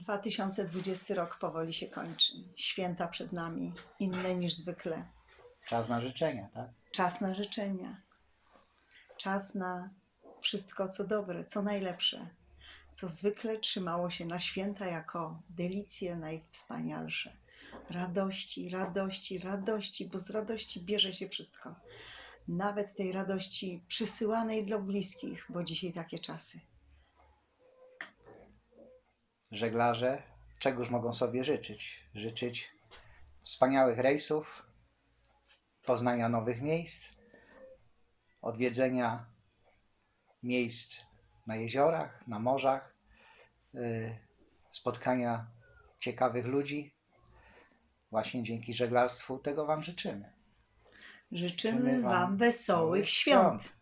2020 rok powoli się kończy. Święta przed nami, inne niż zwykle. Czas na życzenia, tak? Czas na życzenia. Czas na wszystko, co dobre, co najlepsze, co zwykle trzymało się na święta jako delicje najwspanialsze. Radości, radości, radości, bo z radości bierze się wszystko. Nawet tej radości przysyłanej dla bliskich, bo dzisiaj takie czasy. Żeglarze czegoż mogą sobie życzyć? Życzyć wspaniałych rejsów, poznania nowych miejsc, odwiedzenia miejsc na jeziorach, na morzach, y, spotkania ciekawych ludzi. Właśnie dzięki żeglarstwu tego Wam życzymy. Życzymy wam wesołych świąt.